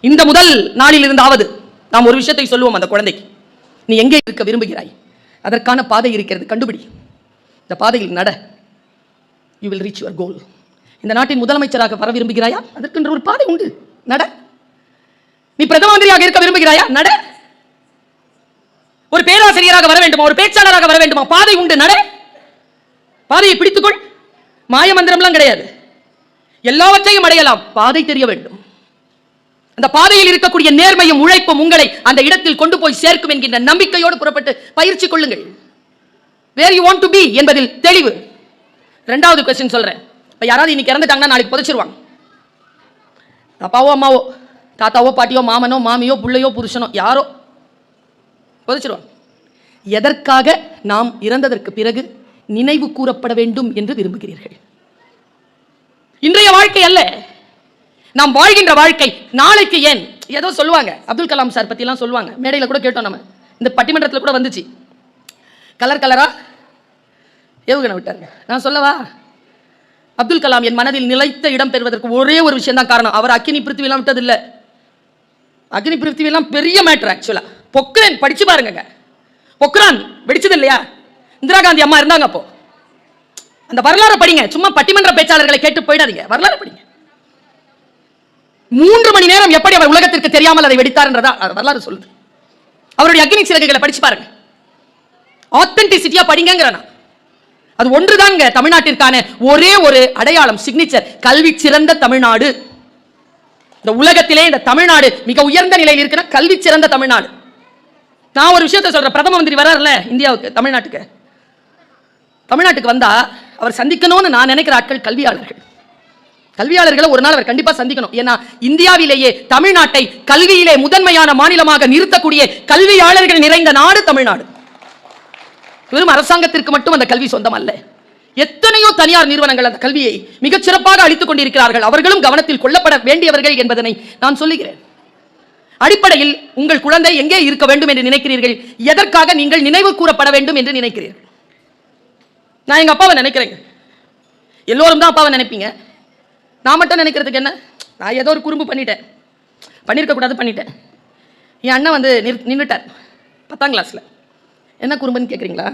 இந்த முதல் நாளில் இருந்தாவது நாம் ஒரு விஷயத்தை சொல்லுவோம் அந்த குழந்தைக்கு. நீ எங்கே இருக்க விரும்புகிறாய்? அதற்கான பாதை இருக்கிறது கண்டுபிடி. இந்த பாதையில் நட. You will reach your goal இந்த நாட்டின் முதலமைச்சராக வர விரும்புகிறாயா? அதற்கென்ற ஒரு பாதை உண்டு. நட. நீ பிரதம மந்திரியாக இருக்க விரும்புகிறாயா? நட. ஒரு பேராசிரியராக வர வேண்டுமா? ஒரு பேச்சாளராக வர வேண்டுமா? பாதை உண்டு நட. பாதையை பிடித்துக்கொள். மாய மந்திரம்லாம் கிடையாது. எல்லாவற்றையும் அடையலாம். பாதை தெரிய வேண்டும். அந்த பாதையில் இருக்கக்கூடிய நேர்மையும் உழைப்பும் உங்களை அந்த இடத்தில் கொண்டு போய் சேர்க்கும் என்கின்ற நம்பிக்கையோடு புறப்பட்டு பயிற்சி கொள்ளுங்கள். Where you want to be என்பதில் தெளிவு. ரெண்டாவது கொஸ்டின் சொல்றேன். இப்போ யாராவது இன்னைக்கு இறந்துட்டாங்கன்னா நாளைக்கு புதைச்சிருவாங்க. அப்பாவோ அம்மாவோ தாத்தாவோ பாட்டியோ மாமனோ மாமியோ பிள்ளையோ புருஷனோ யாரோ புதைச்சிருவாங்க. எதற்காக நாம் இறந்ததற்கு பிறகு நினைவு கூறப்பட வேண்டும் என்று விரும்புகிறீர்கள்? இன்றைய வாழ்க்கை அல்ல. நாம் வாழ்கின்ற வாழ்க்கை நாளைக்கு ஏன்? ஏதோ சொல்லுவாங்க. அப்துல் கலாம் சார் பற்றிலாம் சொல்லுவாங்க. மேடையில் கூட கேட்டோம் நம்ம. இந்த பட்டிமன்றத்தில் கூட வந்துச்சு. கலர் கலரா ஏவுகணை விட்டாருங்க. நான் சொல்லவா? அப்துல் கலாம் என் மனதில் நிலைத்த இடம் பெறுவதற்கு ஒரே ஒரு விஷயம் தான் காரணம். அவர் அக்கினி பிருத்திவிலாம் விட்டது இல்லை அக்னி பிருத்திவிலாம் பெரிய மேட்ரு ஆக்சுவலா பொக்ரேன் படிச்சு பாருங்க பொக்ரான் வெடிச்சது இல்லையா இந்திரா காந்தி அம்மா இருந்தாங்க அப்போ. அந்த வரலாறு படிங்க. சும்மா பட்டிமன்ற பேச்சாளர்களை கேட்டு போயிடாதீங்க. வரலாறு படிங்க. மூன்று மணி நேரம் எப்படி அவர் உலகத்திற்கு தெரியாமல் அதை வெடித்தார் என்றதா வரலாறு சொல்லுது. அவருடைய அக்னி சிறகுகளை படிச்சு பாருங்க. ஆத்தென்டிசிட்டியா படிங்கிற அது ஒன்றுதாங்க தமிழ்நாட்டிற்கான ஒரே ஒரு அடையாளம் சிக்னேச்சர் கல்வி சிறந்த தமிழ்நாடு. இந்த உலகத்திலே இந்த தமிழ்நாடு மிக உயர்ந்த நிலையில் இருக்கிற கல்வி சிறந்த தமிழ்நாடு. நான் ஒரு விஷயத்த சொல்றேன். பிரதம மந்திரி வராருல்ல இந்தியாவுக்கு தமிழ்நாட்டுக்கு. தமிழ்நாட்டுக்கு வந்தா அவர் சந்திக்கணும்னு நான் நினைக்கிற ஆட்கள் கல்வியாளர்கள். கல்வியாளர்களை ஒரு நாள் அவர் கண்டிப்பா சந்திக்கணும். ஏன்னா இந்தியாவிலேயே தமிழ்நாட்டை கல்வியிலே முதன்மையான மாநிலமாக நிறுத்தக்கூடிய கல்வியாளர்கள் நிறைந்த நாடு தமிழ்நாடு. வெறும் அரசாங்கத்திற்கு மட்டும் அந்த கல்வி சொந்தம் அல்ல எத்தனையோ தனியார் நிறுவனங்கள் அந்த கல்வியை மிகச் சிறப்பாக அளித்துக் கொண்டிருக்கிறார்கள். அவர்களும் கவனத்தில் கொள்ளப்பட வேண்டியவர்கள் என்பதனை நான் சொல்லுகிறேன். அடிப்படையில் உங்கள் குழந்தை எங்கே இருக்க வேண்டும் என்று நினைக்கிறீர்கள்? எதற்காக நீங்கள் நினைவு கூறப்பட வேண்டும் என்று நினைக்கிறீர்கள்? நான் எங்க அப்பாவை நினைக்கிறேங்க. எல்லோரும் தான் அப்பாவை நினைப்பீங்க. நான் மட்டும் நினைக்கிறதுக்கு என்ன? நான் ஏதோ ஒரு குறும்பு பண்ணிட்டேன். பண்ணியிருக்கக்கூடாது பண்ணிட்டேன். என் அண்ணன் வந்து நிறு நின்றுட்டார் பத்தாம் கிளாஸில் என்ன குறும்புன்னு கேட்குறீங்களா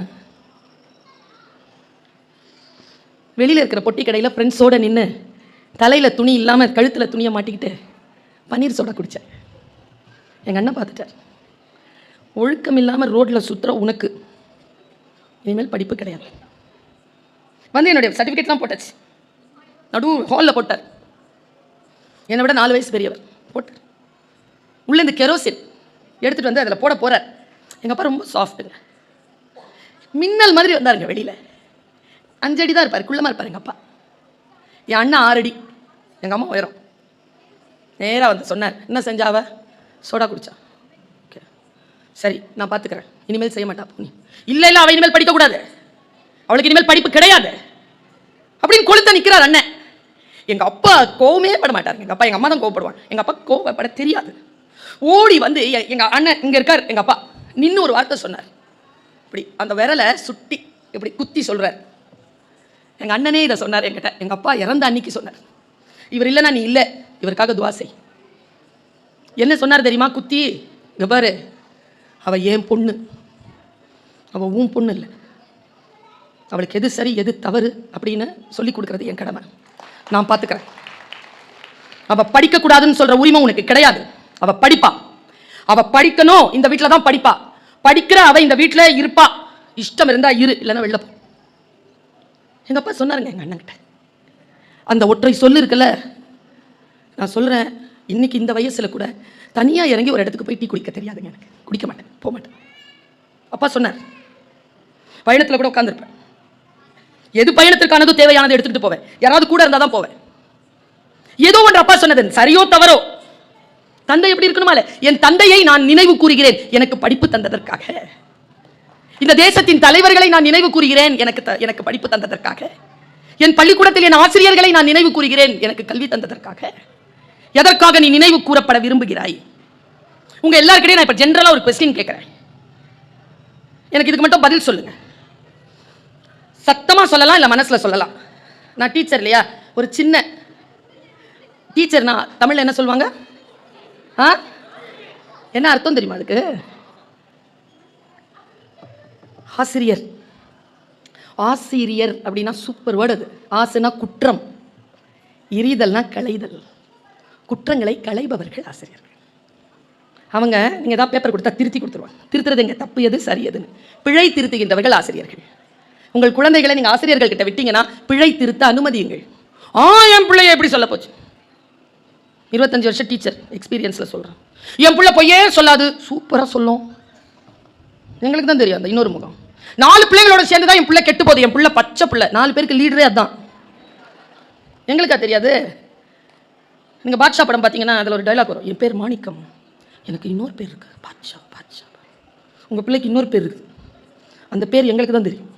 வெளியில் இருக்கிற பொட்டி கடையில் ஃப்ரெண்ட்ஸோடு நின்று தலையில் துணி இல்லாமல் கழுத்தில் துணியை மாட்டிக்கிட்டு பன்னீர் சோடா குடித்தேன் எங்கள் அண்ணன் பார்த்துட்டார். ஒழுக்கம் இல்லாமல் ரோட்டில் சுற்றுற உனக்கு. இனிமேல் படிப்பு கிடையாது. வந்து என்னுடைய சர்டிஃபிகேட்லாம் போட்டாச்சு. நடு ஹாலில் போட்டார். என்னை விட நாலு வயசு பெரியவர். போட்டார். உள்ளே இந்த கெரோசின் எடுத்துகிட்டு வந்து அதில் போட போகிறார் எங்கள் அப்பா ரொம்ப சாஃப்ட்டுங்க மின்னல் மாதிரி வந்தாருங்க வெளியில். அஞ்சடி தான் இருப்பார். குள்ளமாக இருப்பார் எங்கள் அப்பா. என் அண்ணன் ஆறடி எங்கள் அம்மா உயரம். நேராக வந்து சொன்னார். என்ன செஞ்சாவ? சோடா குடிச்சா. ஓகே. சரி நான் பார்த்துக்கிறேன் இனிமேல் செய்ய மாட்டா நீ. இல்லை இல்லை அவள் இனிமேல் படிக்கக்கூடாது அவளுக்கு இனிமேல் படிப்பு கிடையாது. அப்படின்னு கொளுத்த நிற்கிறார் அண்ணன். எங்கள் அப்பா கோவமே பட மாட்டார் எங்கள் அப்பா எங்கள் அம்மா தான் கோவப்படுவாங்க. எங்கள் அப்பா கோவப்பட தெரியாது. ஓடி வந்து எ- அண்ணன் இங்கே இருக்கார் எங்கள் அப்பா. நின்று ஒரு வார்த்தை சொன்னார். இப்படி அந்த விரலை சுட்டி இப்படி குத்தி சொல்கிறார் எங்கள் அண்ணனே இதை சொன்னார் என்கிட்ட. எங்கள் அப்பா இறந்த அன்னைக்கு சொன்னார். இவர் இல்லைன்னா நீ இல்லை. இவருக்காக துவா செய். என்ன சொன்னார் தெரியுமா குத்தி? இங்க பாரு. அவள் ஏன் பொண்ணு? அவள் உன் பொண்ணு இல்லை. அவளுக்கு எது சரி எது தவறு அப்படின்னு சொல்லி கொடுக்குறது என் கடமை. நான் பார்த்துக்கிறேன் அவள் படிக்கக்கூடாதுன்னு சொல்கிற உரிமை உனக்கு கிடையாது. அவள் படிப்பா. அவள் படிக்கணும் இந்த வீட்டில் தான் படிப்பா. படிக்கிற அவள் இந்த வீட்டில் இருப்பா. இஷ்டம் இருந்தால் இரு இல்லைன்னா வெளில போ. எங்கள் அப்பா சொன்னாருங்க எங்கள் அண்ணன்கிட்ட. அந்த ஒற்றை சொல்லு இருக்குல்ல? நான் சொல்கிறேன் இன்னைக்கு இந்த வயசில் கூட தனியாக இறங்கி ஒரு இடத்துக்கு போய் டீ குடிக்க தெரியாதுங்க எனக்கு. குடிக்க மாட்டேன் போக மாட்டேன். அப்பா சொன்னார் பயணத்தில் கூட உட்காந்துருப்பேன் எது பயணத்திற்கானதோ தேவையானது எடுத்துட்டு போவேன். யாராவது கூட இருந்தால் தான் போவேன். ஏதோ ஒன்று அப்பா சொன்னது சரியோ தவறோ? தந்தை எப்படி இருக்கணுமா என் தந்தையை நான் நினைவு கூறுகிறேன். எனக்கு படிப்பு தந்ததற்காக. இந்த தேசத்தின் தலைவர்களை நான் நினைவு கூறுகிறேன். எனக்கு த- எனக்கு படிப்பு தந்ததற்காக. என் பள்ளிக்கூடத்தில் என் ஆசிரியர்களை நான் நினைவு கூறுகிறேன். எனக்கு கல்வி தந்ததற்காக. எதற்காக நீ நினைவு கூறப்பட விரும்புகிறாய்? உங்க எல்லாருக்கிட்டையும் நான் இப்ப ஜென்ரலா ஒரு கொஸ்டின் கேட்கிறேன் எனக்கு இதுக்கு மட்டும் பதில் சொல்லுங்க. சத்தமாக சொல்லலாம் இல்லை மனசில் சொல்லலாம். நான் டீச்சர் இல்லையா? ஒரு சின்ன டீச்சர்னா தமிழில் என்ன சொல்லுவாங்க? ஆ? என்ன அர்த்தம் தெரியுமா அதுக்கு? ஆசிரியர். ஆசிரியர் அப்படின்னா சூப்பர் வேர்டு அது. ஆசுனா குற்றம். எரிதல்னா களைதல். குற்றங்களை களைபவர்கள் ஆசிரியர்கள். அவங்க நீங்கள் ஏதாவது பேப்பர் கொடுத்தா திருத்தி கொடுத்துருவாங்க. திருத்துறது எங்கள் தப்பு எது? சரி எதுன்னு. பிழை திருத்துகின்றவர்கள் ஆசிரியர்கள். உங்கள் குழந்தைகளை நீங்கள் ஆசிரியர்கள் கிட்ட விட்டீங்கன்னா பிழை திருத்த அனுமதியுங்கள் ஆ என் பிள்ளைய எப்படி சொல்ல போச்சு? இருபத்தஞ்சு வருஷம் டீச்சர் எக்ஸ்பீரியன்ஸில் சொல்கிறேன் என் பிள்ளை பொய்யே சொல்லாது. சூப்பராக சொல்லும். எங்களுக்கு தான் தெரியும் அந்த இன்னொரு முகம். நாலு பிள்ளைகளோட சேர்ந்து தான் என் பிள்ளை கெட்டு போகுது. என் பிள்ளை பச்சை பிள்ளை. நாலு பேருக்கு லீடரே அதான். எங்களுக்கா தெரியாது? நீங்கள் பாட்ஷா படம் பார்த்தீங்கன்னா அதில் ஒரு டைலாக் வரும். என் பேர் மாணிக்கம். எனக்கு இன்னொரு பேர் இருக்குது பாட்ஷா பாட்ஷா. உங்கள் பிள்ளைக்கு இன்னொரு பேர் இருக்குது அந்த பேர் எங்களுக்கு தான் தெரியும்.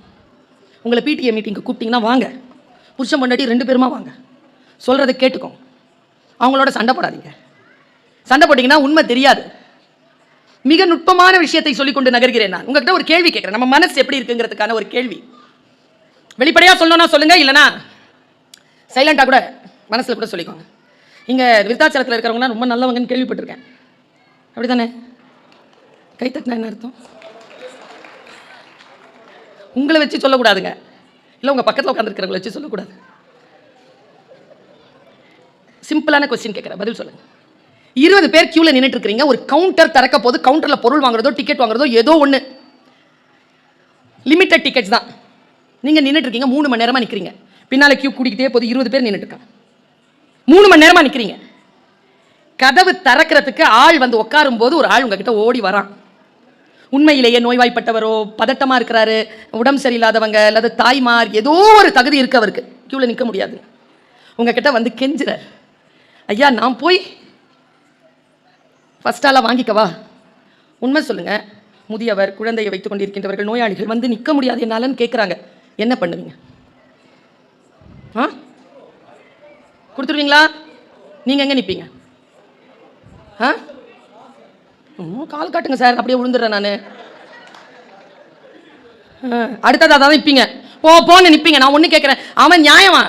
உங்களை பிடிஏ மீட்டிங்க்கு கூப்பிட்டீங்கன்னா வாங்க. புருஷன் பொண்டாட்டி ரெண்டு பேருமா வாங்க. சொல்கிறத கேட்டுக்கோ அவங்களோட சண்டை போடாதீங்க. சண்டை போட்டிங்கன்னா உண்மை தெரியாது. மிக நுட்பமான விஷயத்தை சொல்லிக்கொண்டு நகர்கிறேன் நான். உங்ககிட்ட ஒரு கேள்வி கேட்குறேன். நம்ம மனசு எப்படி இருக்குங்கிறதுக்கான ஒரு கேள்வி. வெளிப்படையாக சொல்லணும்னா சொல்லுங்க இல்லைனா சைலண்டாக கூட மனசில் கூட சொல்லிக்கோங்க. இங்கே விருத்தாச்சலத்தில் இருக்கிறவங்களாம் ரொம்ப நல்லவங்கன்னு கேள்விப்பட்டிருக்கேன். அப்படி தானே கை தட்டினா என்ன அர்த்தம்? உங்களை வச்சு சொல்லக்கூடாதுங்க. இல்லை உங்கள் பக்கத்தில் உட்காந்துருக்கிறவங்களை வச்சு சொல்லக்கூடாது. சிம்பிளான கொஸ்டின் கேட்குறேன் பதில் சொல்லுங்கள் இருபது பேர் கியூவில் நின்றுட்டு இருக்கிறீங்க ஒரு கவுண்டர் திறக்க போது கவுண்டரில் பொருள் வாங்குறதோ டிக்கெட் வாங்குறதோ ஏதோ ஒன்று லிமிட்டட் டிக்கெட்ஸ் தான். நீங்கள் நின்றுட்டு இருக்கீங்க மூணு மணி நேரமாக நிற்கிறீங்க பின்னால் கியூ கூட்டிக்கிட்டே போது இருபது பேர் நின்றுட்டுருக்காங்க மூணு மணி நேரமாக நிற்கிறீங்க கதவு திறக்கிறதுக்கு ஆள் வந்து உட்காரும் போது ஒரு ஆள் உங்ககிட்ட ஓடி வரான். உண்மையிலேயே நோய்வாய்ப்பட்டவரோ பதட்டமாக இருக்கிறாரு உடம்பு சரியில்லாதவங்க அல்லது தாய்மார் ஏதோ ஒரு தகுதி இருக்கு அவருக்கு. கியூவில் நிற்க முடியாது. உங்ககிட்ட வந்து கெஞ்சுறார். ஐயா நான் போய் ஃபஸ்ட்டாலாம் வாங்கிக்கவா? உண்மை சொல்லுங்கள் முதியவர் குழந்தையை வைத்துக் கொண்டிருக்கின்றவர்கள் நோயாளிகள் வந்து நிற்க முடியாது என்னாலன்னு கேட்குறாங்க என்ன பண்ணுவீங்க? ஆ? கொடுத்துருவீங்களா? நீங்கள் எங்கே நிற்பீங்க ஆ? கால் காட்டுங்க சார். அப்படியே விழுந்துடுறேன் நான். அடுத்தது அதான் நிற்பீங்க போ போன்னு நிற்பீங்க நான் ஒன்று கேட்குறேன் அவன் நியாயமா?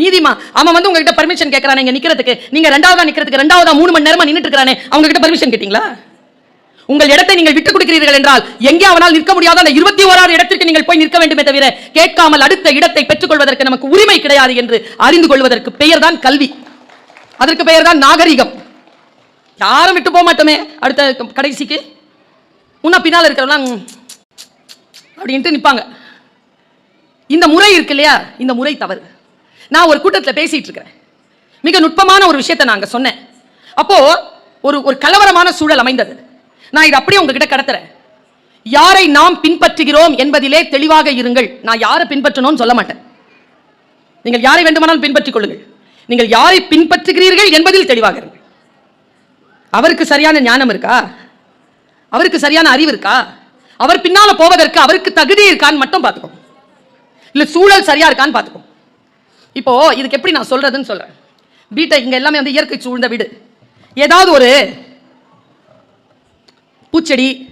நீதிமா? அவன் வந்து உங்ககிட்ட பர்மிஷன் கேட்குறான் இங்கே நிற்கிறதுக்கு நீங்கள் ரெண்டாவதா நிற்கிறதுக்கு ரெண்டாவதா மூணு மணி நேரமாக நின்றுட்டு இருக்கிறானே அவங்க கிட்ட பர்மிஷன் கேட்டிங்களா? உங்கள் இடத்தை நீங்கள் விட்டுக் கொடுக்கிறீர்கள் என்றால் எங்கே அவனால் நிற்க முடியாத அந்த இருபத்தி ஓராறு இடத்திற்கு நீங்கள் போய் நிற்க வேண்டுமே தவிர கேட்காமல் அடுத்த இடத்தை பெற்றுக்கொள்வதற்கு நமக்கு உரிமை கிடையாது என்று அறிந்து கொள்வதற்கு பெயர்தான் கல்வி. அதற்கு பெயர்தான் நாகரிகம். யாரும் விட்டு போக மாட்டோமே. அடுத்த கடைசிக்கு. முன்ன பின்னால் இருக்கிறவங்களாம் அப்படின்ட்டு நிற்பாங்க இந்த முறை இருக்கு இல்லையா? இந்த முறை தவறு. நான் ஒரு கூட்டத்தில் பேசிட்டு இருக்கிறேன். மிக நுட்பமான ஒரு விஷயத்தை நான் அங்க சொன்னேன். அப்போ ஒரு ஒரு கலவரமான சூழல் அமைந்தது. நான் இதை அப்படியே உங்ககிட்ட கடத்துறேன். யாரை நாம் பின்பற்றுகிறோம் என்பதிலே தெளிவாக இருங்கள். நான் யாரை பின்பற்றணும்னு சொல்ல மாட்டேன். நீங்கள் யாரை வேண்டுமானாலும் பின்பற்றிக் கொள்ளுங்கள். நீங்கள் யாரை பின்பற்றுகிறீர்கள் என்பதில் தெளிவாக இருங்கள். அவருக்கு சரியான ஞானம் இருக்கா? அவருக்கு சரியான அறிவு இருக்கா? அவர் பின்னால போவதற்கு அவருக்கு தகுதி இருக்கான்னு மட்டும் பார்த்துக்கோ. இல்லை சூழல் சரியா இருக்கான்னு பார்த்துக்கோ. இப்போ இதுக்கு எப்படி நான் சொல்றதுன்னு சொல்றேன். வீட்டை இங்க எல்லாமே வந்து இயற்கை சூழ்ந்த வீடு. ஏதாவது ஒரு பூச்செடி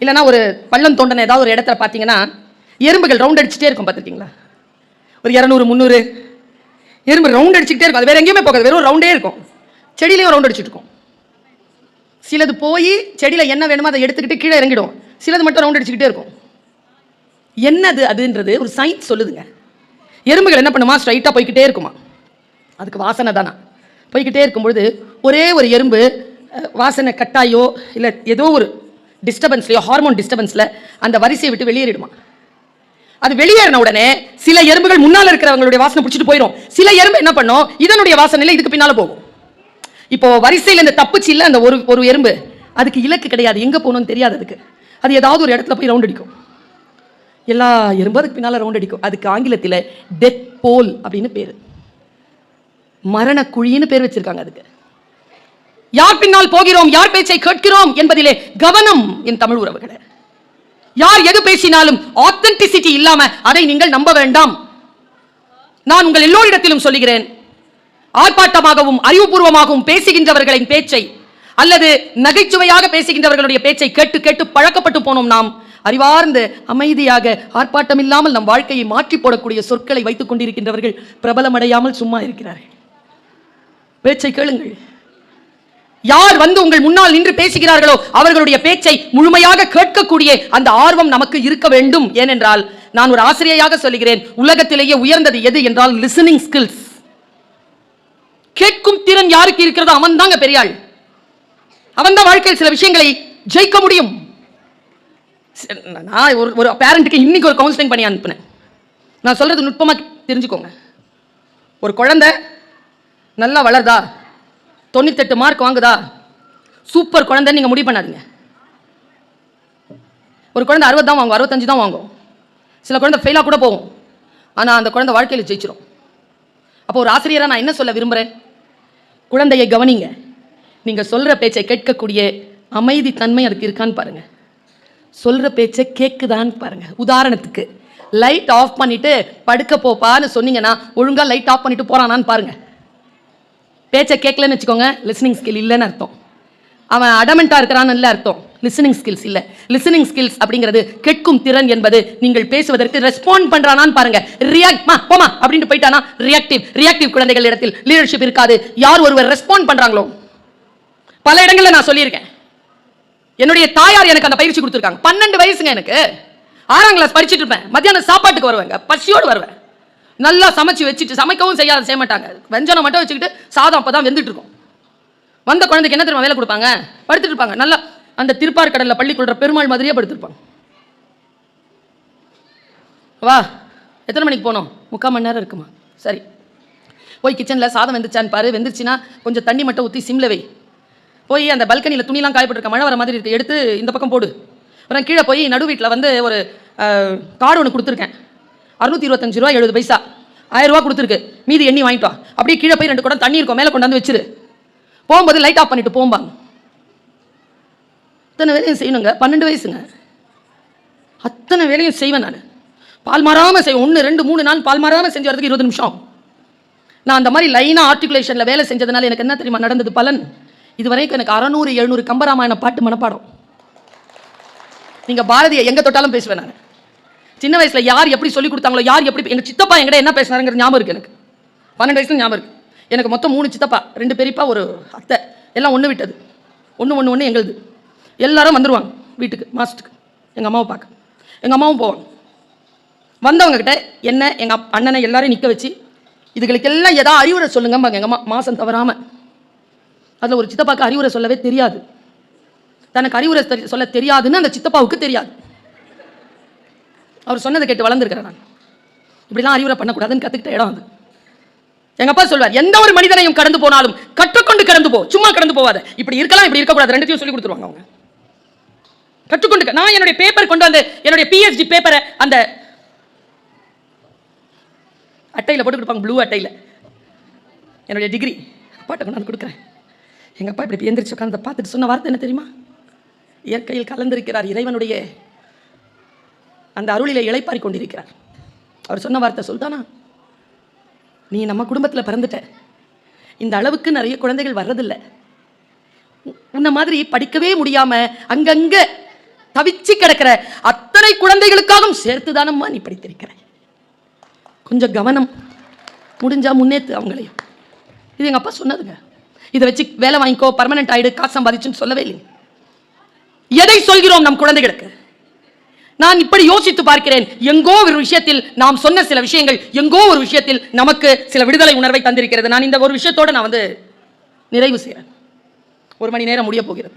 இல்லைன்னா ஒரு பள்ளம் தோண்டன ஏதாவது ஒரு இடத்துல பார்த்தீங்கன்னா எறும்புகள் ரவுண்ட் அடிச்சுட்டே இருக்கும் பார்த்துருக்கீங்களா? ஒரு இரநூறு முந்நூறு. எறும்பு ரவுண்ட் அடிச்சுக்கிட்டே இருக்கும். அது வேறு எங்கேயுமே போகாது. வெறும் ரவுண்டே இருக்கும். செடியிலையும் ரவுண்ட் அடிச்சுட்டு இருக்கும். சிலது போய் செடியில் என்ன வேணுமோ அதை எடுத்துக்கிட்டு கீழே இறங்கிடும். சிலது மட்டும் ரவுண்ட் அடிச்சுக்கிட்டே இருக்கும். என்னது அதுன்றது ஒரு சயின்ஸ் சொல்லுதுங்க. எறும்புகள் என்ன பண்ணுமா? ஸ்ட்ரைட்டாக போய்கிட்டே இருக்குமா? அதுக்கு வாசனை தானா? போய்க்கிட்டே இருக்கும்பொழுது ஒரே ஒரு எறும்பு வாசனை கட்டாயோ இல்லை ஏதோ ஒரு டிஸ்டர்பன்ஸ்லையோ ஹார்மோன் டிஸ்டர்பன்ஸில் அந்த வரிசையை விட்டு வெளியேறிடுமா? அது வெளியேறின உடனே சில எறும்புகள் முன்னால் இருக்கிறவங்களுடைய வாசனை பிடிச்சிட்டு போயிடும் சில எறும்பு என்ன பண்ணும்? இதனுடைய வாசனையில் இதுக்கு பின்னால் போகும். இப்போ வரிசையில் இந்த தப்புச்சு இல்லை அந்த ஒரு ஒரு எறும்பு. அதுக்கு இலக்கு கிடையாது. எங்கே போகணும்னு தெரியாது அதுக்கு. அது ஏதாவது ஒரு இடத்துல போய் ரவுண்ட் அடிக்கும். எல்லா எறும்பும் அதுக்கு பின்னால் ரவுண்ட் அடிக்கும். அதுக்கு ஆங்கிலத்தில் டெத் போல் அப்படின்னு பேர். மரணக்குழின்னு பேர் வச்சிருக்காங்க அதுக்கு. யார் பின்னால் போகிறோம்? யார் பேச்சை கேட்கிறோம் என்பதிலே கவனம் என் தமிழ் உறவுகளை. யார் எது பேசினாலும் ஆத்தென்டிசிட்டி இல்லாம அதை நீங்கள் நம்ப வேண்டாம். நான் உங்கள் எல்லோரிடத்திலும் சொல்லுகிறேன். ஆர்ப்பாட்டமாகவும் அறிவுபூர்வமாகவும் பேசுகின்றவர்களின் பேச்சை அல்லது நகைச்சுவையாக பேசுகின்றவர்களுடைய பேச்சை கேட்டு கேட்டு பழக்கப்பட்டு போனோம் நாம். அறிவார்ந்து அமைதியாக ஆர்ப்பாட்டம் இல்லாமல் நம் வாழ்க்கையை மாற்றி போடக்கூடிய சொற்களை வைத்துக் கொண்டிருக்கின்றவர்கள் பிரபலமடையாமல் சும்மா இருக்கிறார்கள். பேச்சை கேளுங்கள். யார் வந்து உங்கள் முன்னால் நின்று பேசுகிறார்களோ அவர்களுடைய பேச்சை முழுமையாக கேட்கக்கூடிய அந்த ஆர்வம் நமக்கு இருக்க வேண்டும். ஏனென்றால் நான் ஒரு ஆசிரியையாக சொல்லுகிறேன் உலகத்திலேயே உயர்ந்தது எது என்றால் லிசனிங் ஸ்கில்ஸ் கேட்கும் திறன் யாருக்கு இருக்கிறதோ அவன் தாங்க பெரியாள். அவன் தான் வாழ்க்கையில் சில விஷயங்களை ஜெயிக்க முடியும். சரி, நான் ஒரு ஒரு பேரண்ட்டுக்கு இன்னைக்கு ஒரு கவுன்சிலிங் பண்ணி அனுப்புனேன். நான் சொல்றது நுட்பமா தெரிஞ்சுக்கோங்க. ஒரு குழந்தை நல்லா வளருதா? தொண்ணூத்தெட்டு மார்க் வாங்குதா? சூப்பர் குழந்தைன்னு நீங்கள் முடிவு பண்ணாதீங்க. ஒரு குழந்தை அறுபது தான் வாங்கும் அறுபத்தஞ்சு தான் வாங்கும். சில குழந்தை ஃபெயிலாக கூட போகும். ஆனால் அந்த குழந்தை வாழ்க்கையில் ஜெயிச்சிடும் அப்போ ஒரு ஆசிரியராக நான் என்ன சொல்ல விரும்புகிறேன் குழந்தையை கவனிங்க. நீங்கள் சொல்கிற பேச்சை கேட்கக்கூடிய அமைதி தன்மை அதுக்கு இருக்கான்னு பாருங்கள் சொல்கிற பேச்சை கேட்குதான்னு பாருங்கள் உதாரணத்துக்கு லைட் ஆஃப் பண்ணிவிட்டு படுக்க போப்பான்னு சொன்னீங்கன்னா ஒழுங்காக லைட் ஆஃப் பண்ணிவிட்டு போகிறானான்னு பாருங்கள் பேச்சை கேட்கலன்னு வச்சுக்கோங்க லிஸ்னிங் ஸ்கில் இல்லைன்னு அர்த்தம். அவன் அடமெண்ட்டாக இருக்கிறான்னு இல்லை அர்த்தம். லிசனிங் ஸ்கில்ஸ் இல்லை. லிசனிங் ஸ்கில்ஸ் அப்படிங்கிறது கேட்கும் திறன் என்பது நீங்கள் பேசுவதற்கு ரெஸ்பாண்ட் பண்றானான்னு பாருங்க. ரியாக்ட் மா போமா அப்படின்னு போயிட்டானா? ரியாக்டிவ் ரியாக்டிவ் குழந்தைகள் இடத்தில் லீடர்ஷிப் இருக்காது. யார் ஒருவர் ரெஸ்பாண்ட் பண்றாங்களோ? பல இடங்களில் நான் சொல்லியிருக்கேன். என்னுடைய தாயார் எனக்கு அந்த பயிற்சி கொடுத்துருக்காங்க. பன்னெண்டு வயசுங்க எனக்கு. ஆறாம் கிளாஸ் படிச்சுட்டு இருப்பேன். மத்தியானம் சாப்பாட்டுக்கு வருவேங்க. பசியோடு வருவேன். நல்லா சமைச்சு வச்சுட்டு சமைக்கவும் செய்யாத செய்ய மாட்டாங்க. வெஞ்சனம் மட்டும் வச்சுக்கிட்டு சாதம் அப்பதான் வெந்துட்டு இருக்கும். வந்த குழந்தைக்கு என்ன தெரியுமா வேலை கொடுப்பாங்க? படுத்துட்டு இருப்பாங்க. நல்லா அந்த திருப்பார் கடலில் பள்ளி கொள்கிற பெருமாள் மாதிரியே படுத்திருப்பாங்க வா எத்தனை மணிக்கு போனோம்? முக்கால் மணி நேரம் இருக்குமா? சரி. போய் கிச்சனில் சாதம் வெந்துச்சான்னு பாரு. வெந்துருச்சுன்னா கொஞ்சம் தண்ணி மட்டும் ஊற்றி சிம்ல வை. போய் அந்த பல்கனியில் துணிலாம் காயப்பட்டிருக்க மழை வர மாதிரி இருக்குது எடுத்து இந்த பக்கம் போடு. அப்புறம் கீழே போய் நடு வீட்டில் வந்து ஒரு கார்டு ஒன்று கொடுத்துருக்கேன். அறுநூத்தி இருபத்தஞ்சு ரூபா எழுபது பைசா. ஆயிரம் ரூபா கொடுத்துருக்கு. மீதி எண்ணி வாங்கிட்டோம் அப்படியே கீழே போய் ரெண்டு குடம் தண்ணி இருக்கும். மேலே கொண்டாந்து வச்சிரு. போகும்போது லைட் ஆஃப் பண்ணிட்டு போம்பாங்க. அத்தனை வேலையும் செய்யணுங்க. பன்னெண்டு வயசுங்க. அத்தனை வேலையும் செய்வேன் நான். பால் மாறாமல் செய்வேன். ஒன்று ரெண்டு மூணு நாள் பால் மாறாமல் செஞ்சு வரதுக்கு இருபது நிமிஷம். நான் அந்த மாதிரி லைனாக ஆர்டிகுலேஷனில் வேலை செஞ்சதுனால எனக்கு என்ன தெரியுமா நடந்தது? பலன். இது வரைக்கும் எனக்கு அறநூறு எழுநூறு கம்பராமாயண பாட்டு மனப்பாடம். நீங்கள் பாரதியை எங்கே தொட்டாலும் பேசுவேன் நான். சின்ன வயசில் யார் எப்படி சொல்லி கொடுத்தாங்களோ யார் எப்படி எங்கள் சித்தப்பா என்கிட்ட என்ன பேசினாருங்கிற ஞாபகம் இருக்குது எனக்கு. பன்னெண்டு வயசுல ஞாபகம் இருக்குது எனக்கு மொத்தம் மூணு சித்தப்பா ரெண்டு பெரியப்பா ஒரு அத்தை. எல்லாம் ஒன்று விட்டது. ஒன்று ஒன்று ஒன்று எங்களுது. எல்லாரும் வந்துருவாங்க வீட்டுக்கு மாதத்துக்கு எங்கள் அம்மாவை பார்க்க. எங்கள் அம்மாவும் போவாங்க. வந்தவங்கக்கிட்ட என்ன எங்கள் அப் அண்ணனை எல்லாரையும் நிற்க வச்சு இதுகளுக்கெல்லாம் எதாவது அறிவுரை சொல்லுங்கம்பாங்க எங்கள் அம்மா. மாதம் தவறாமல் அதில் ஒரு சித்தப்பாவுக்கு அறிவுரை சொல்லவே தெரியாது. தனக்கு அறிவுரை தெரி- சொல்ல தெரியாதுன்னு அந்த சித்தப்பாவுக்கு தெரியாது. அவர் சொன்னதை கேட்டு வளர்ந்துருக்கிறேன் நான். இப்படிலாம் அறிவுரை பண்ணக்கூடாதுன்னு கற்றுக்கிட்ட இடம் அது. எங்கள் அப்பா சொல்வார் எந்த ஒரு மனிதனையும் கடந்து போனாலும் கற்றுக்கொண்டு கடந்து போ. சும்மா கடந்து போவாத. இப்படி இருக்கலாம் இப்படி இருக்கக்கூடாது. ரெண்டுத்தையும் சொல்லி கொடுத்துருவாங்க அவங்க. கற்றுக்கொண்டு நான் என்னுடைய பேப்பர் கொண்டு வந்து என்னுடைய பிஹெச்டி பேப்பரை அந்த அட்டையில் போட்டு கொடுப்பாங்க ப்ளூ அட்டையில். என்னுடைய டிகிரி அப்பாட்ட கொண்டாந்து கொடுக்குறேன். எங்கள் அப்பா இப்படி எந்திரிச்சு உட்காந்து பார்த்துட்டு சொன்ன வார்த்தை என்ன தெரியுமா? இயற்கையில் கலந்திருக்கிறார் இறைவனுடைய அந்த அருளில் இழைப்பாரி கொண்டிருக்கிறார். அவர் சொன்ன வார்த்தை சொல்தானா நீ நம்ம குடும்பத்தில் பிறந்துட்ட. இந்த அளவுக்கு நிறைய குழந்தைகள் வர்றதில்லை. உ- உன்னை மாதிரி படிக்கவே முடியாமல் அங்கங்கே தவிச்சு கிடக்கிற அத்தனை குழந்தைகளுக்காகவும் சேர்த்து தானம்மா நீ படித்திருக்கிற. கொஞ்சம் கவனம். முடிஞ்சா முன்னேத்து அவங்களையும். இது எங்கள் அப்பா சொன்னதுங்க. இதை வச்சு வேலை வாங்கிக்கோ பர்மனெண்ட் ஆயிடு காசு சம்பாதிச்சுன்னு சொல்லவே இல்லைங்க. எதை சொல்கிறோம் நம் குழந்தைகளுக்கு? நான் இப்படி யோசித்து பார்க்கிறேன். எங்கோ ஒரு விஷயத்தில் நாம் சொன்ன சில விஷயங்கள் எங்கோ ஒரு விஷயத்தில் நமக்கு சில விடுதலை உணர்வை தந்திருக்கிறது. நான் இந்த ஒரு விஷயத்தோட நான் வந்து நிறைவு செய்கிறேன் ஒரு மணி நேரம் முடிய போகிறது.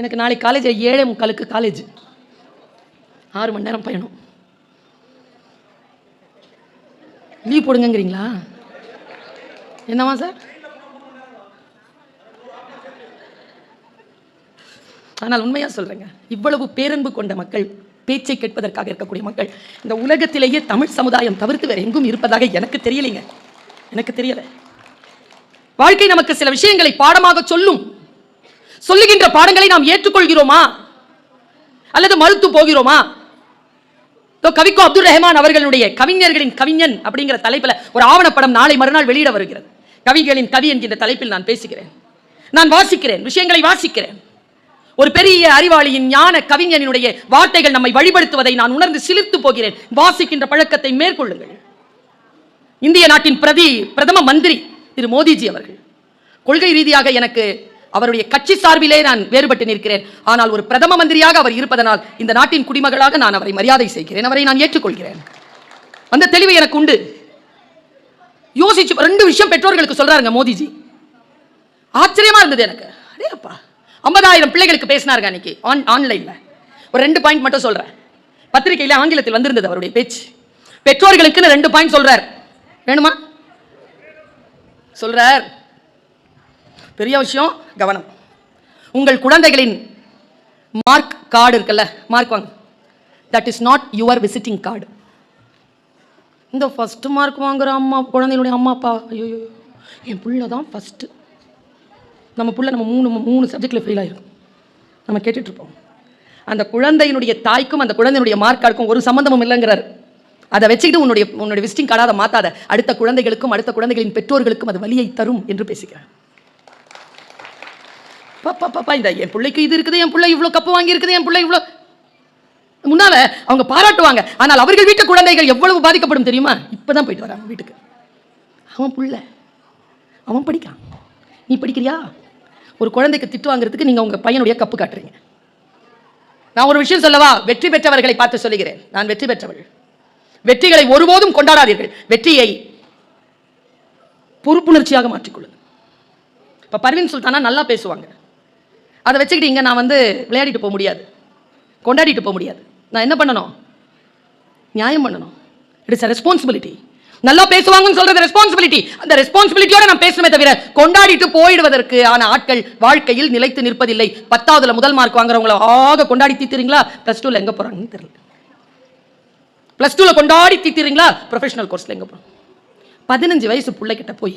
எனக்கு நாளைக்கு காலேஜ் ஏழே முக்காலுக்கு காலேஜ் ஆறு மணி நேரம் பயணம். லீவ் போடுங்கங்கிறீங்களா? என்னவா சார் ஆனால் உண்மையாக சொல்கிறேங்க இவ்வளவு பேரன்பு கொண்ட மக்கள் பேச்சை கேட்பதற்காக இருக்கக்கூடிய மக்கள் இந்த உலகத்திலேயே தமிழ் சமுதாயம் தவிர்த்து வேறு எங்கும் இருப்பதாக எனக்கு தெரியலைங்க. எனக்கு தெரியலை. வாழ்க்கை நமக்கு சில விஷயங்களை பாடமாக சொல்லும். சொல்லுகின்ற பாடங்களை நாம் ஏற்றுக்கொள்கிறோமா? அல்லது மறுத்து போகிறோமா? கவிக்கோ அப்துல் ரஹ்மான் அவர்களுடைய கவிஞர்களின் கவிஞன் அப்படிங்கிற தலைப்பில் ஒரு ஆவணப்படம் நாளை மறுநாள் வெளியிட வருகிறது. கவிகளின் கவி என்கின்ற தலைப்பில் நான் பேசுகிறேன். நான் வாசிக்கிறேன் விஷயங்களை வாசிக்கிறேன். ஒரு பெரிய அறிவாளியின் ஞான கவிஞனினுடைய வார்த்தைகள் நம்மை வழிபடுத்துவதை நான் உணர்ந்து சிலிர்த்து போகிறேன். வாசிக்கின்ற பழக்கத்தை மேற்கொள்ளுங்கள். இந்திய நாட்டின் பிரதி பிரதம மந்திரி திரு மோடிஜி அவர்கள். கொள்கை ரீதியாக எனக்கு அவருடைய கட்சி சார்பிலே நான் வேறுபட்டு நிற்கிறேன். ஆனால் ஒரு பிரதம மந்திரியாக அவர் இருப்பதனால் இந்த நாட்டின் குடிமகளாக நான் அவரை மரியாதை செய்கிறேன். அவரை நான் ஏற்றுக்கொள்கிறேன். அந்த தெளிவு எனக்கு உண்டு. யோசிச்சு ரெண்டு விஷயம் பெற்றோர்களுக்கு சொல்றாருங்க மோதிஜி. ஆச்சரியமா இருந்தது எனக்கு. அடேப்பா ஐம்பதாயிரம் பிள்ளைகளுக்கு பேசினாருங்க அன்னைக்கு ஆன் ஆன்லைனில். ஒரு ரெண்டு பாயிண்ட் மட்டும் சொல்கிறேன் பத்திரிகையில் ஆங்கிலத்தில் வந்திருந்தது அவருடைய பேச்சு. பெற்றோர்களுக்குன்னு ரெண்டு பாயிண்ட் சொல்கிறார் வேணுமா? சொல்கிறார் பெரிய விஷயம் கவனம். உங்கள் குழந்தைகளின் மார்க் கார்டு இருக்குல்ல மார்க் வாங்க. That is not your visiting card இந்த ஃபஸ்ட்டு மார்க் வாங்குற அம்மா குழந்தைகளுடைய அம்மா அப்பா ஐயோ என் பிள்ளை தான் ஃபஸ்ட்டு நம்ம பிள்ளை நம்ம மூணு மூணு சப்ஜெக்டில் ஃபெயில் ஆகிருக்கும் நம்ம கேட்டுட்ருப்போம் அந்த குழந்தையினுடைய தாய்க்கும் அந்த குழந்தையினுடைய மார்க் கார்டுக்கும் ஒரு சம்மந்தமும் இல்லைங்கிறார். அதை வச்சுக்கிட்டு உன்னுடைய உன்னுடைய விசிட்டிங் கார்டாக அதை மாற்றாத அடுத்த குழந்தைகளுக்கும் அடுத்த குழந்தைகளின் பெற்றோர்களுக்கும் அது வழியை தரும் என்று பேசுகிறார். பாப்பா பாப்பா இந்த என் பிள்ளைக்கு இது இருக்குது என் பிள்ளை இவ்வளோ கப்பு வாங்கியிருக்குது என் பிள்ளை இவ்வளோ முன்னால அவங்க பாராட்டுவாங்க. ஆனால் அவர்கள் வீட்டு குழந்தைகள் எவ்வளவு பாதிக்கப்படும் தெரியுமா? இப்பதான் போயிட்டு வராங்க வீட்டுக்கு. அவன் புள்ள. அவன் படிக்கான் நீ படிக்கிறியா? ஒரு குழந்தைக்கு திட்டு வாங்குறதுக்கு நீங்க உங்க பையனுடைய கப்பு காட்டுறீங்க. நான் ஒரு விஷயம் சொல்லவா? வெற்றி பெற்றவர்களை பார்த்து சொல்லுகிறேன். நான் வெற்றி பெற்றவள். வெற்றிகளை ஒருபோதும் கொண்டாடாதீர்கள். வெற்றியை பொறுப்புணர்ச்சியாக மாற்றிக்கொள்ளுங்கள். இப்போ பர்வீன் சுல்தானா நல்லா பேசுவாங்க. அதை வச்சுக்கிட்டு இங்கே நான் வந்து விளையாடிட்டு போக முடியாது. கொண்டாடிட்டு போக முடியாது. நான் என்ன பண்ணணும்? நியாயம் பண்ணணும். இட்ஸ் அ ரெஸ்பான்சிபிலிட்டி நல்லா பேசுவாங்கன்னு சொல்றது ரெஸ்பான்சிபிலிட்டி அந்த ரெஸ்பான்சிபிலிட்டியோட நான் பேசுமே தவிர கொண்டாடிட்டு போயிடுவதற்கு ஆன ஆட்கள் வாழ்க்கையில் நிலைத்து நிற்பதில்லை. பத்தாவதுல முதல் மார்க் வாங்குறவங்கள ஆக கொண்டாடி தீத்துறீங்களா ப்ளஸ் டூல எங்கே போகிறாங்கன்னு தெரியல. ப்ளஸ் டூவில் கொண்டாடி தீத்துறீங்களா ப்ரொஃபஷனல் கோர்ஸ்ல எங்கே போகிறோம் பதினஞ்சு வயசு பிள்ளைகிட்ட போய்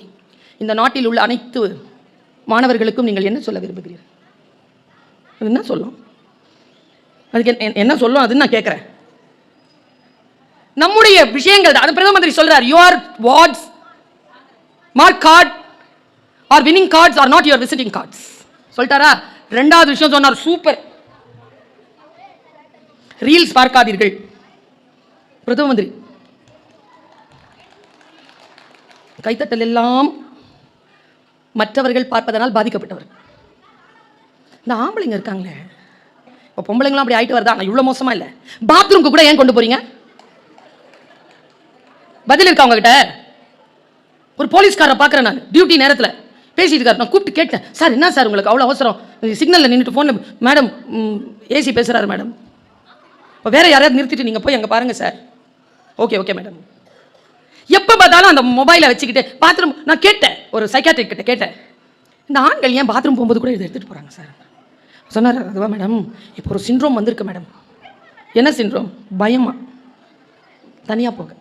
இந்த நாட்டில் உள்ள அனைத்து மாணவர்களுக்கும் நீங்கள் என்ன சொல்ல விரும்புகிறீர்கள்? அது என்ன சொல்லும்? அதுக்கு என்ன- என்ன சொல்லும் அதுன்னு நான் கேட்குறேன் நம்முடைய விஷயங்கள் தான். அது பிரதம மந்திரி சொல்றார் your words mark card are winning cards are not your visiting cards சொல்லிட்டாரா? ரெண்டாவது விஷயம் சொன்னார் சூப்பர் ரீல்ஸ் பார்க்காதீர்கள். பிரதம மந்திரி. கைத்தட்டல் எல்லாம் மற்றவர்கள் பார்ப்பதனால் பாதிக்கப்பட்டவர்கள். இந்த ஆம்பளைங்க இருக்காங்களே. இப்போ பொம்பளைங்களாம் அப்படி ஆயிட்டு வருதா? நான் இவ்வளோ மோசமாக இல்லை. பாத்ரூம்க்கு கூட ஏன் கொண்டு போறீங்க? பதில் இருக்கா உங்ககிட்ட? ஒரு போலீஸ்காரரை பார்க்குறேன் நான். டியூட்டி நேரத்தில். பேசிட்டு இருக்காரு. நான் கூப்பிட்டு கேட்டேன். சார் என்ன சார் உங்களுக்கு அவ்வளோ அவசரம்? சிக்னலில் நின்றுட்டு ஃபோனில் மேடம் ஏசி பேசுகிறாரு மேடம் இப்போ வேறு யாரையாவது நிறுத்திட்டு நீங்கள் போய் அங்கே பாருங்கள் சார். ஓகே ஓகே மேடம் எப்போ பார்த்தாலும் அந்த மொபைலை வச்சுக்கிட்டு பாத்ரூம் நான் கேட்டேன். ஒரு சைக்காட்ரிக் கிட்ட கேட்டேன். இந்த ஆண்கள் ஏன் பாத்ரூம் போகும்போது கூட இதை எடுத்துகிட்டு போகிறாங்க சார்? சொன்னார் அதுவா மேடம் இப்போ ஒரு சிண்ட்ரோம் வந்திருக்கு மேடம் என்ன சிண்ட்ரோம் பயமா? தனியாக போக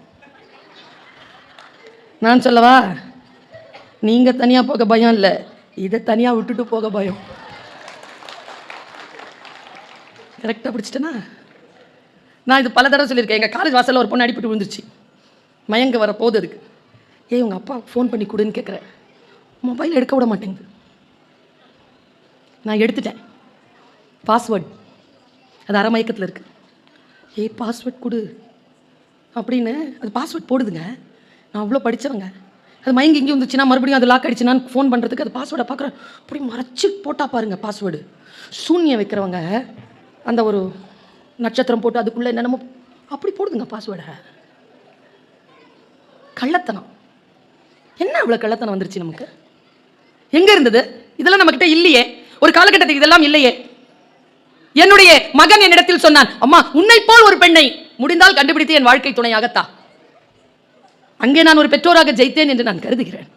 நான் சொல்லவா? நீங்கள் தனியாக போக பயம் இல்லை. இதை தனியாக விட்டுட்டு போக பயம். கரெக்டாக பிடிச்சிட்டேனா? நான் இது பல தடவை சொல்லியிருக்கேன். எங்கள் காலேஜ் வாசலில் ஒரு பொண்ணு அடிபட்டு விழுந்துருச்சு. மயங்க வர போது அதுக்கு. ஏய் உங்கள் அப்பா ஃபோன் பண்ணி கொடுன்னு கேட்குறேன் மொபைல் எடுக்க விட மாட்டேங்குது. நான் எடுத்துட்டேன். பாஸ்வேர்ட் அது அரை மயக்கத்தில் இருக்குது ஏய் பாஸ்வேர்ட் கொடு. அப்படின்னு அது பாஸ்வேர்ட் போடுதுங்க. நான் அவ்வளோ படித்தவங்க அது மயங்கி இங்கே வந்துச்சுன்னா மறுபடியும் அது லாக் ஆயிடுச்சுன்னா ஃபோன் பண்ணுறதுக்கு அது பாஸ்வேர்டை பார்க்குறேன். அப்படி மறைச்சு போட்டால் பாருங்கள் பாஸ்வேர்டு சூன்யம் வைக்கிறவங்க அந்த ஒரு நட்சத்திரம் போட்டு அதுக்குள்ளே என்னென்னமோ அப்படி போடுதுங்க பாஸ்வேர்டை கள்ளத்தனம். என்ன அவ்வளோ கள்ளத்தனம் வந்துருச்சு நமக்கு? எங்கே இருந்தது? இதெல்லாம் நம்மக்கிட்ட இல்லையே. ஒரு காலகட்டத்துக்கு இதெல்லாம் இல்லையே. என்னுடைய மகன் என்னிடத்தில் சொன்னான் அம்மா உன்னை போல் ஒரு பெண்ணை முடிந்தால் கண்டுபிடித்து என் வாழ்க்கை துணையாகத்தா? அங்கே நான் ஒரு பெற்றோராக ஜெயித்தேன் என்று நான் கருதுகிறேன்.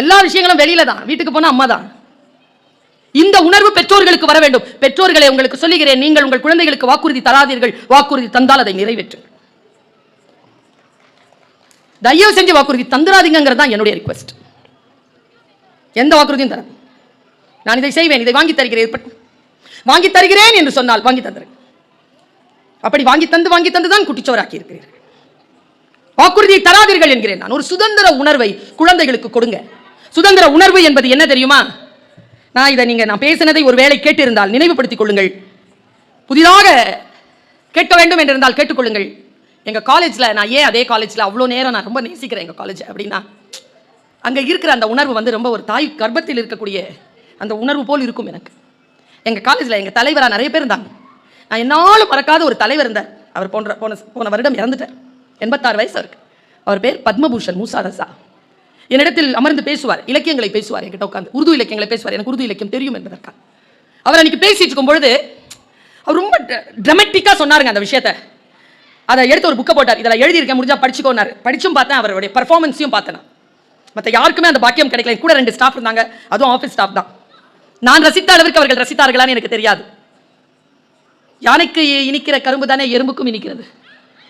எல்லா விஷயங்களும் வெளியில தான் வீட்டுக்கு போனா அம்மா தான். இந்த உணர்வு பெற்றோர்களுக்கு வர வேண்டும். பெற்றோர்களை உங்களுக்கு சொல்லுகிறேன் நீங்கள் உங்கள் குழந்தைகளுக்கு வாக்குறுதி தராதீர்கள். வாக்குறுதி தந்தால் அதை நிறைவேற்றுங்கள் தயவு செஞ்சு வாக்குறுதி தந்துடாதீங்கிறது தான் என்னுடைய ரிக்வெஸ்ட் எந்த வாக்குறுதியும் தரேன் நான் இதை செய்வேன் இதை வாங்கி தருகிறேன் வாங்கி தருகிறேன் என்று சொன்னால் வாங்கி தந்துறேன் அப்படி வாங்கி தந்து வாங்கி தந்து தான் குட்டிச்சோராக்கி இருக்கிறீர்கள். வாக்குறுதியை தராதீர்கள் என்கிறேன் நான். ஒரு சுதந்திர உணர்வை குழந்தைகளுக்கு கொடுங்க. சுதந்திர உணர்வு என்பது என்ன தெரியுமா? நான் இதை நீங்கள் நான் பேசினதை ஒரு வேளை கேட்டிருந்தால் நினைவுபடுத்திக் கொள்ளுங்கள். புதிதாக கேட்க வேண்டும் என்றிருந்தால் கேட்டுக்கொள்ளுங்கள். எங்கள் காலேஜில் நான் ஏன் அதே காலேஜில் அவ்வளோ நேரம் நான் ரொம்ப நேசிக்கிறேன் எங்கள் காலேஜ் அப்படின்னா அங்கே இருக்கிற அந்த உணர்வு வந்து ரொம்ப ஒரு தாய் கர்ப்பத்தில் இருக்கக்கூடிய அந்த உணர்வு போல் இருக்கும் எனக்கு. எங்கள் காலேஜில் எங்கள் தலைவராக நிறைய பேர் இருந்தாங்க. நான் என்னாலும் மறக்காத ஒரு தலைவர் இருந்தார். அவர் போன்ற போன போன வருடம் இறந்துட்டார். எண்பத்தாறு வயசு அவருக்கு. அவர் பேர் பத்மபூஷன் மூசாரசா என்னிடத்தில் அமர்ந்து பேசுவார் இலக்கியங்களை பேசுவார் என்கிட்ட உட்காந்து உருது இலக்கியங்களை பேசுவார். எனக்கு உருது இலக்கியம் தெரியும் என்பதற்காக. அவர் அன்னைக்கு பேசிட்டு இருக்கும் பொழுது அவர் ரொம்ப ட்ரமெட்டிக்காக சொன்னாருங்க அந்த விஷயத்த. அதை எடுத்து ஒரு புக்கை போட்டார். இதில் எழுதியிருக்கேன் முடிஞ்சா படிச்சுக்கோனாரு படிச்சும் பார்த்தேன் அவருடைய பர்ஃபார்மன்ஸையும் பார்த்தேன் நான். மற்ற யாருக்குமே அந்த பாக்கியம் கிடைக்கல. கூட ரெண்டு ஸ்டாஃப் இருந்தாங்க. அதுவும் ஆஃபீஸ் ஸ்டாஃப் தான். நான் ரசித்த அளவிற்கு அவர்கள் ரசித்தார்களான்னு எனக்கு தெரியாது. யானைக்கு இனிக்கிற கரும்பு தானே எறும்புக்கும் இனிக்கிறது.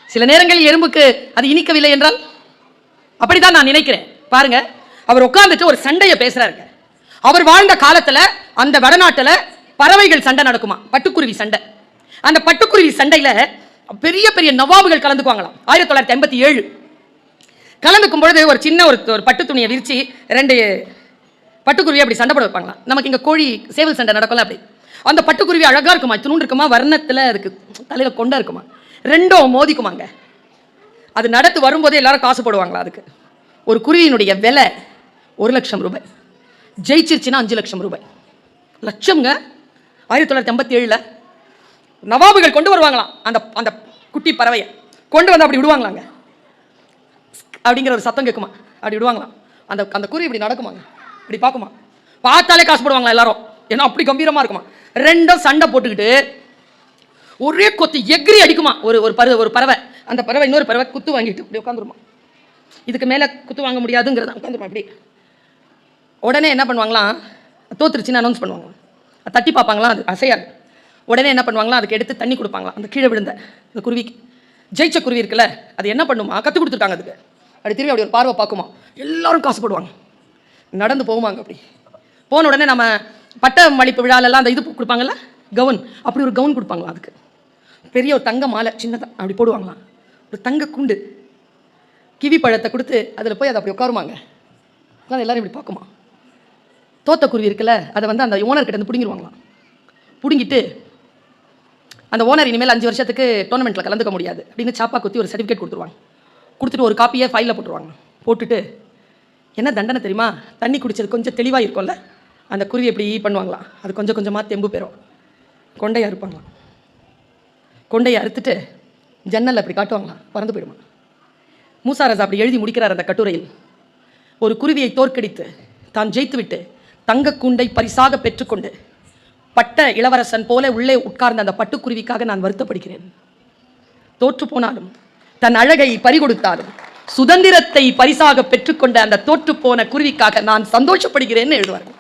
சில நேரங்களில் எறும்புக்கு அது இனிக்கவில்லை என்றால் அப்படிதான் நான் நினைக்கிறேன். பாருங்க அவர் உட்கார்ந்துட்டு ஒரு சண்டையை பேசுறாருங்க. அவர் வாழ்ந்த காலத்துல அந்த வடநாட்டுல பறவைகள் சண்டை நடக்குமா? பட்டுக்குருவி சண்டை. அந்த பட்டுக்குருவி சண்டையில பெரிய பெரிய நவாபுகள் கலந்துக்குவாங்களாம். ஆயிரத்தி தொள்ளாயிரத்தி எண்பத்தி ஏழு. கலந்துக்கும் பொழுது ஒரு சின்ன ஒரு ஒரு பட்டு துணியை விரிச்சு ரெண்டு பட்டுக்குருவி அப்படி சண்டை போட வைப்பாங்களா நமக்கு இங்கே கோழி சேவல் சண்டை நடக்கல அப்படி. அந்த பட்டுக்குருவி அழகாக இருக்குமா? தூண்டு இருக்குமா? வர்ணத்தில் அதுக்கு தலையில் கொண்டா இருக்குமா? ரெண்டும் மோதிக்குமாங்க. அது நடத்து வரும்போதே எல்லாரும் காசு போடுவாங்களா அதுக்கு. ஒரு குருவியினுடைய விலை ஒரு லட்சம் ரூபாய். ஜெயிச்சிருச்சுன்னா அஞ்சு லட்சம் ரூபாய். லட்சம்ங்க? ஆயிரத்தி தொள்ளாயிரத்தி ஐம்பத்தி ஏழில் நவாபுகள் கொண்டு வருவாங்களாம். அந்த அந்த குட்டி பறவையை. கொண்டு வந்து அப்படி விடுவாங்களாங்க. அப்படிங்கிற ஒரு சத்தம் கேட்குமா அப்படி விடுவாங்களாம். அந்த அந்த குருவி இப்படி நடக்குமாங்க. இப்படி பார்க்குமா? பார்த்தாலே காசு போடுவாங்களா எல்லாரும்? ஏன்னா அப்படி கம்பீரமாக இருக்குமா? ரெண்டும் சண்டை போட்டுக்கிட்டு ஒரே கொத்து எகிரி அடிக்குமா? ஒரு ஒரு பறவை ஒரு பறவை. அந்த பறவை இன்னொரு பறவை குத்து வாங்கிட்டு இப்படி உட்காந்துருமா இதுக்கு மேலே குத்து வாங்க முடியாதுங்கிறத? உட்காந்துருமா இப்படி? உடனே என்ன பண்ணுவாங்களாம் தோத்துருச்சுன்னு அனௌன்ஸ் பண்ணுவாங்க. தட்டி பார்ப்பாங்களாம் அது அசையாது. உடனே என்ன பண்ணுவாங்களாம் அதுக்கு எடுத்து தண்ணி கொடுப்பாங்களாம் அந்த கீழே விழுந்த அந்த குருவிக்கு. ஜெயிச்ச குருவி இருக்குல்ல அது என்ன பண்ணுமா? கற்றுக் கொடுத்துருக்காங்க அதுக்கு. அப்படி திரும்பி அப்படி ஒரு பார்வை பார்க்குமா? எல்லாரும் காசு போடுவாங்க. நடந்து போவாங்க அப்படி. போன உடனே நம்ம பட்ட மளிப்பு விழாலெல்லாம் அந்த இது கொடுப்பாங்கல்ல? கவுன். அப்படி ஒரு கவுன் கொடுப்பாங்களா அதுக்கு. பெரிய ஒரு தங்க மாலை சின்னதாக அப்படி போடுவாங்களாம். ஒரு தங்க குண்டு. கிவி பழத்தை கொடுத்து அதில் போய் அதை அப்படி உட்காருவாங்க உட்காந்து எல்லோரும் இப்படி பார்க்குமா. தோத்தக்குருவி இருக்குல்ல அதை வந்து அந்த ஓனர்கிட்ட வந்து பிடுங்கிடுவாங்களாம் பிடுங்கிட்டு அந்த ஓனர் இனிமேல் அஞ்சு வருஷத்துக்கு டோர்னமெண்ட்டில் கலந்துக்க முடியாது. அப்படின்னு சாப்பா குத்தி ஒரு சர்டிஃபிகேட் கொடுத்துருவாங்க. கொடுத்துட்டு ஒரு காப்பியை ஃபைலில் போட்டுருவாங்க போட்டுட்டு என்ன தண்டனை தெரியுமா? தண்ணி குடிச்சது கொஞ்சம் தெளிவாக இருக்கும்ல? அந்த குருவி எப்படி பண்ணுவாங்களாம் அது கொஞ்சம் கொஞ்சமாக தெம்பு பெறும். கொண்டையை அறுப்பாங்களாம் கொண்டையை அறுத்துட்டு ஜன்னல் அப்படி காட்டுவாங்களாம் பறந்து போயிடுமா. மூசாரஸ் அப்படி எழுதி முடிக்கிறார் அந்த கட்டுரையில். ஒரு குருவியை தோற்கடித்து தான் ஜெயித்துவிட்டு தங்கக்கூண்டை பரிசாக பெற்றுக்கொண்டு பட்ட இளவரசன் போல உள்ளே உட்கார்ந்த அந்த பட்டுக்குருவிக்காக நான் வருத்தப்படுகிறேன். தோற்று போனாலும் தன் அழகை பறிகொடுத்தாலும் சுதந்திரத்தை பரிசாக பெற்றுக்கொண்ட அந்த தோற்று போன குருவிக்காக நான் சந்தோஷப்படுகிறேன்னு எழுதுவார்கள்.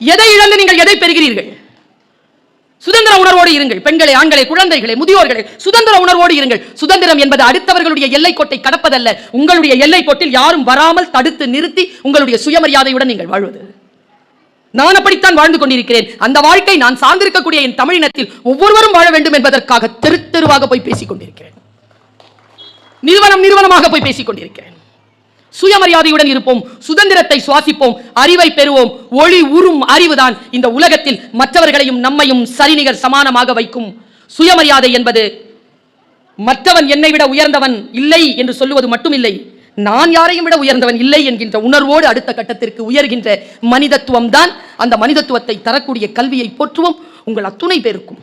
எதை இழந்து நீங்கள் எதை பெறுகிறீர்கள்? சுதந்திர உணர்வோடு இருங்கள். பெண்களை ஆண்களை குழந்தைகளை முதியோர்களை சுதந்திர உணர்வோடு இருங்கள். சுதந்திரம் என்பது அடுத்தவர்களுடைய எல்லை கோட்டை கடப்பதல்ல. உங்களுடைய எல்லை கோட்டில் யாரும் வராமல் தடுத்து நிறுத்தி உங்களுடைய சுயமரியாதையுடன் நீங்கள் வாழ்வது. நான் அப்படித்தான் வாழ்ந்து கொண்டிருக்கிறேன். அந்த வாழ்க்கை நான் சார்ந்திருக்கக்கூடிய என் தமிழினத்தில் ஒவ்வொருவரும் வாழ வேண்டும் என்பதற்காக தெரு தெருவாக போய் பேசிக் கொண்டிருக்கிறேன் நிறுவனம் நிறுவனமாக போய் பேசிக் கொண்டிருக்கிறேன் சுயமரியாதையுடன் இருப்போம் சுதந்திரத்தை சுவாசிப்போம் அறிவை பெறுவோம். ஒளி உறும் அறிவுதான் இந்த உலகத்தில் மற்றவர்களையும் நம்மையும் சரிநிகர் சமானமாக வைக்கும். சுயமரியாதை என்பது மற்றவன் என்னை விட உயர்ந்தவன் இல்லை என்று சொல்லுவது மட்டுமில்லை. நான் யாரையும் விட உயர்ந்தவன் இல்லை என்கின்ற உணர்வோடு அடுத்த கட்டத்திற்கு உயர்கின்ற மனிதத்துவம் தான் அந்த மனிதத்துவத்தை தரக்கூடிய கல்வியை போற்றுவோம். உங்கள் அத்துணை பேருக்கும்.